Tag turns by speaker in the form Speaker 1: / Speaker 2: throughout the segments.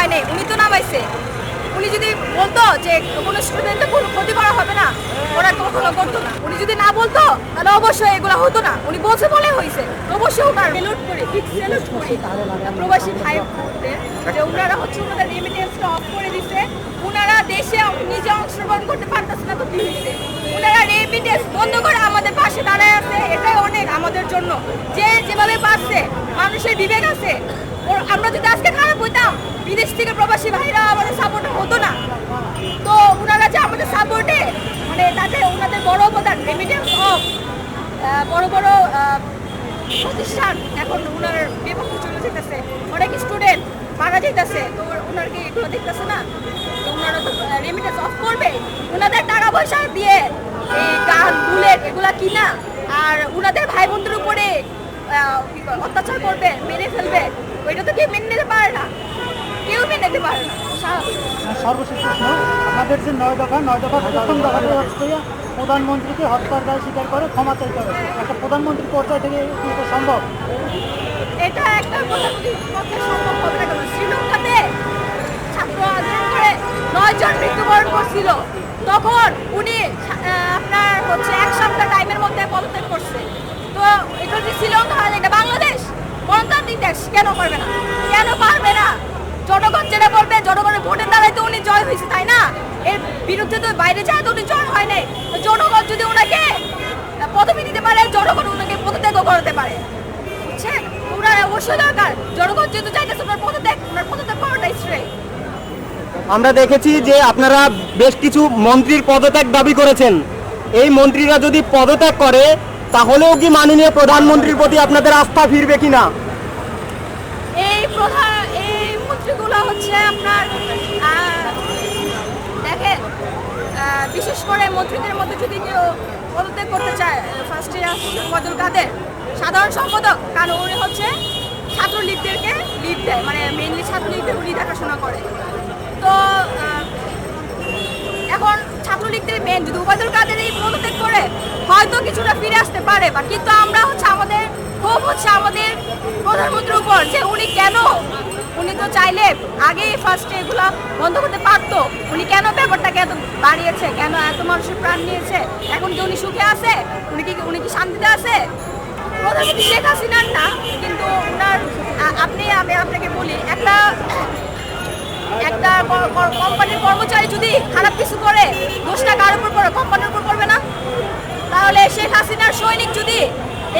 Speaker 1: নামায় নেই উনি তো নামাইছে। উনি যদি বলতো যে কোনো স্টুডেন্টের কোনো ক্ষতি করা হবে না ওরা কখনো করতো না। উনি যদি না বলতো তাহলে অবশ্যই এগুলো হতো না। উনি বলছে বলে হয়েছে অবশ্যই ওনার সেলুট করি ঠিক সেলুট করি। প্রবাসী ভাইদের যে ওনারা হচ্ছে ওনাদের রেমিটেন্সটা অফ করে দিছে ওনারা দেশে নিজে অংশগ্রহণ করতে পারতেছে না তো কি হয়েছে ওনারা রেমিটেন্স বন্ধ করে আমাদের পাশে দাঁড়ায় আছে এটাই অনেক আমাদের জন্য যে যেভাবে পারছে মানুষের বিবেক আছে ওর- আমরা যদি আজকে খারাপ হইতাম বিদেশ থেকে প্রবাসী ভাইরা, আমাদের সাপোর্ট হতো না। তো ওনারা যে আমাদের সাপোর্টে মানে তাতে ওনাদের বড় অবদান রেমিটেন্স অফ বড় বড় প্রতিষ্ঠান এখন ওনার বিপক্ষে চলে যেতেছে। অনেক স্টুডেন্ট মারা যেতেছে তো ওনার কি এগুলো দেখতেছে না? তো ওনারা তো রেমিটেন্স অফ করবে। ওনাদের টাকা পয়সা দিয়ে এই গান, বুলেট এগুলা কিনা, আর ওনাদের ভাই বোনদের উপরে কি, অত্যাচার করবে, মেরে ফেলবে, ওইটা তো কেউ মেনে নিতে পারে না। পারে না।
Speaker 2: সর্বশেষ প্রশ্ন। আমাদের যে নয় দফা নয় দফা প্রথম হচ্ছে প্রধানমন্ত্রীকে হত্যার দায় স্বীকার করে ক্ষমা চাইতে হবে। একটা প্রধানমন্ত্রী পর্যায় থেকে কি এটা সম্ভব?
Speaker 1: এটা একটা প্রধানমন্ত্রীর পক্ষে সম্ভব হবে না কেন? শ্রীলঙ্কাতে ছাত্র আন্দোলন করে নয় জন মৃত্যুবরণ করছিল। তখন উনি আপনার হচ্ছে এক সপ্তাহ টাইমের মধ্যে পদত্যাগ করছে। তো এটা শ্রীলঙ্কা হয় এটা বাংলাদেশ? গণতান্ত্রিক দেশ কেন করবে না কেন পারবে না জনগণ যেটা বলবে জনগণের ভোটের দ্বারাই তো উনি জয় হয়েছে তাই না? এর বিরুদ্ধে তো বাইরে যায় তো উনি জয় হয় নাই। জনগণ যদি ওনাকে পদবি দিতে পারে জনগণ ওনাকে পদত্যাগও করাতে পারে। বুঝছেন? ওনার অবশ্যই দরকার। জনগণ যেহেতু চাইতেছে ওনার পদত্যাগ ওনার পদত্যাগ করাটাই শ্রেয়।
Speaker 3: আমরা দেখেছি যে আপনারা বেশ কিছু মন্ত্রীর পদত্যাগ দাবি করেছেন। এই মন্ত্রীরা যদি পদত্যাগ করে তাহলেও কি মাননীয় প্রধানমন্ত্রীর প্রতি আপনাদের আস্থা ফিরবে কিনা?
Speaker 1: এই প্রধান এই মন্ত্রীগুলো হচ্ছে আপনার বিশেষ করে মন্ত্রীদের মধ্যে যদি কেউ পদত্যাগ করতে চায় ফার্স্ট ইয়ার বদল কাদের? সাধারণ সম্পাদক, কারণ উনি হচ্ছে ছাত্রলীগদেরকে লিড দেয় মানে মেইনলি ছাত্রলীগদের উনি দেখাশোনা করে তো আহ, এখন মেন যদি উবায়দুল কাদের এই পদত্যাগ করে হয়তো কিছুটা ফিরে আসতে পারে বা কিন্তু আমরা হচ্ছে আমাদের ক্ষোভ হচ্ছে আমাদের প্রধানমন্ত্রীর উপর যে উনি কেন, উনি তো চাইলে আগেই ফার্স্টে এগুলো বন্ধ করতে পারতো, উনি কেন ব্যাপারটাকে এত বাড়িয়েছে, কেন এত মানুষের প্রাণ নিয়েছে, এখন কি উনি সুখে আছে, উনি কি উনি কি শান্তিতে আছে? প্রধানমন্ত্রী শেখ হাসিনার না, কিন্তু ওনার আপনি, আমি আপনাকে বলি, একটা একটা কোম্পানির কর্মচারী যদি খারাপ কিছু করে, দোষটা কার উপর পড়ে? কোম্পানির উপর পড়বে না? তাহলে শেখ হাসিনার সৈনিক যদি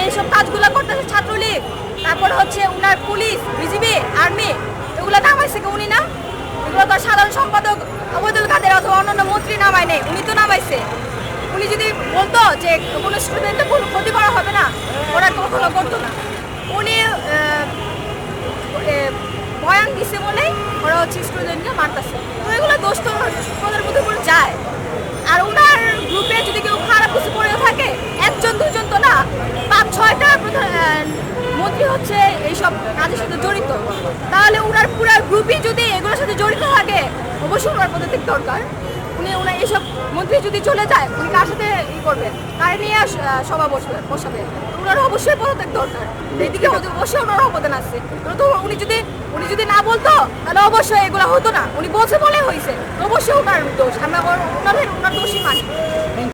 Speaker 1: এইসব কাজগুলো করতেছে ছাত্রলীগ, তারপর হচ্ছে উনার পুলিশ, বিজিবি, আর্মি, এগুলো নামাইছে উনি না? এগুলো তো সাধারণ সম্পাদক অবৈদুল কাদের অথবা অন্যান্য মন্ত্রী নামায় নেই, উনি তো নামাইছে। উনি যদি বলতো যে কোনো স্টুডেন্টের কোনো ক্ষতি করা হবে না, ওরা কখনো করতো না। উনি বয়ান দিছে ওরা হচ্ছে স্টুডেন্টকে মারতেছে। তো এগুলো দোষ মধ্যে করে যায়। আর ওনার গ্রুপে যদি কেউ খারাপ কিছু করেও থাকে, একজন, দুজন তো না, পাঁচ, ছয়টা মন্ত্রী হচ্ছে এইসব কাজের সাথে জড়িত। তাহলে ওনার পুরো গ্রুপই যদি এগুলোর সাথে জড়িত থাকে, অবশ্যই ওনার পদত্যাগ দরকার। উনি উনি এইসব মন্ত্রী যদি চলে যায়, উনি কার সাথে ই করবে? কারে নিয়ে সভা বসবে, বসাবে? ওনার অবশ্যই পদত্যাগ দরকার। এইদিকে অবশ্যই ওনার অবদান আছে। তো উনি যদি উনি যদি না বলতো, তাহলে অবশ্যই এগুলো হতো না। উনি বলছে বলে হয়েছে অবশ্যই ওনার দোষ। আমরা ওনার ওনার দোষই মানি।